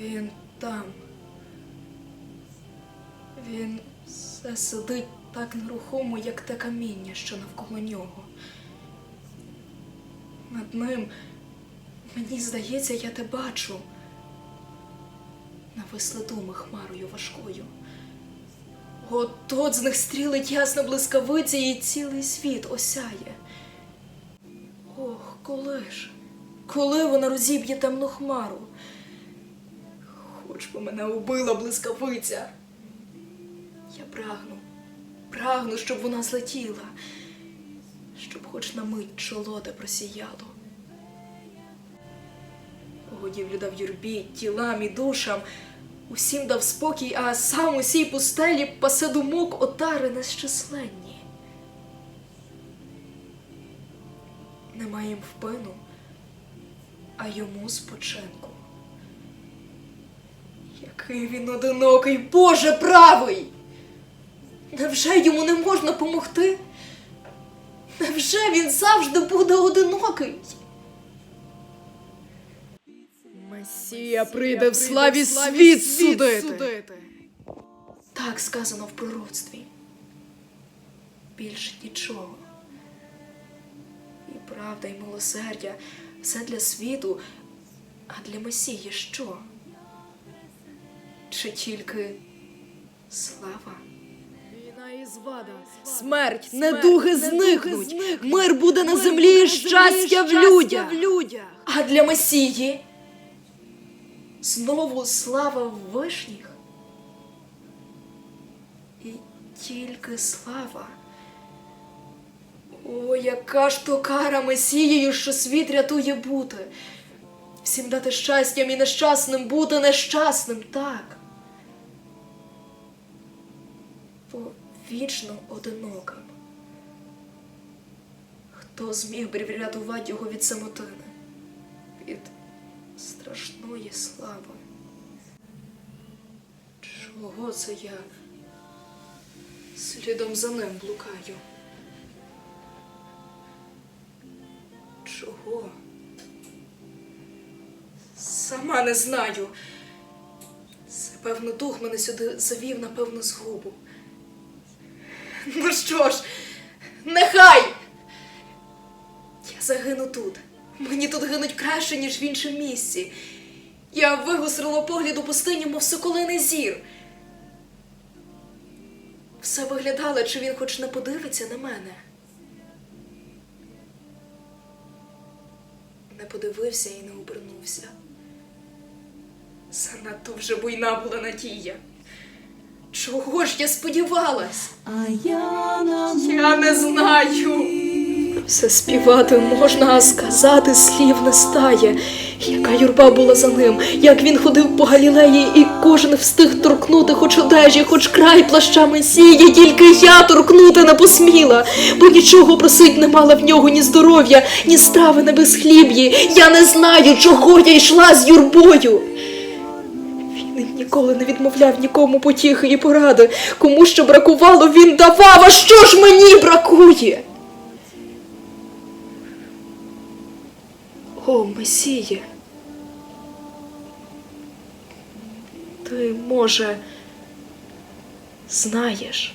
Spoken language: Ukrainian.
Він там. Він все сидить так нерухомо, як те каміння, що навколо нього. Над ним, мені здається, я те бачу. Нависли думи хмарою важкою. От з них стрілить ясна блискавиця, і цілий світ осяє. Ох, коли ж? Коли вона розіб'є темну хмару? Хоч би мене убила блискавиця. Я прагну, прагну, щоб вона злетіла, щоб хоч на мить чоло де просіяло. Годівлю дав юрбі, тілам і душам, усім дав спокій, а сам усій пустелі пасе думок отари нещисленні. Немає їм впину, а йому спочинку. Який він одинокий, Боже правий! Невже йому не можна помогти? Невже він завжди буде одинокий? Месія прийде в славі світ судити. Так сказано в пророцтві. Більше нічого. І правда, і милосердя все для світу, а для Месії що? Чи тільки слава? Війна і звада, смерть, недуги зникнуть, мир буде на землі і щастя в людях. А для Месії? Знову слава в вишніх? І тільки слава. О, яка ж то кара Месією, що світ рятує бути. Всім дати щастям і нещасним бути нещасним, так. Вічно одиноким. Хто зміг би врятувати його від самотини? Від страшної слави. Чого це я слідом за ним блукаю? Чого? Сама не знаю. Це, певно, дух мене сюди завів на певну згубу. Ну що ж, нехай! Я загину тут. Мені тут гинуть краще, ніж в іншому місці. Я вигострила погляд у пустині, мов соколиний зір. Все виглядало, чи він хоч не подивиться на мене. Не подивився і не обернувся. Занадто вже буйна була надія. Чого ж я сподівалась? А я на Я не знаю. Все співати можна, а сказати слів не стає. Яка юрба була за ним, як він ходив по Галілеї, і кожен встиг торкнути хоч одежі, хоч край плаща Месії, тільки я торкнути не посміла, бо нічого просить не мала в нього ні здоров'я, ні страви на безхліб'ї. Я не знаю, чого я йшла з юрбою. Ніколи не відмовляв нікому потіхи і поради. Кому що бракувало, він давав. А що ж мені бракує? О, Месіє. Ти, може, знаєш?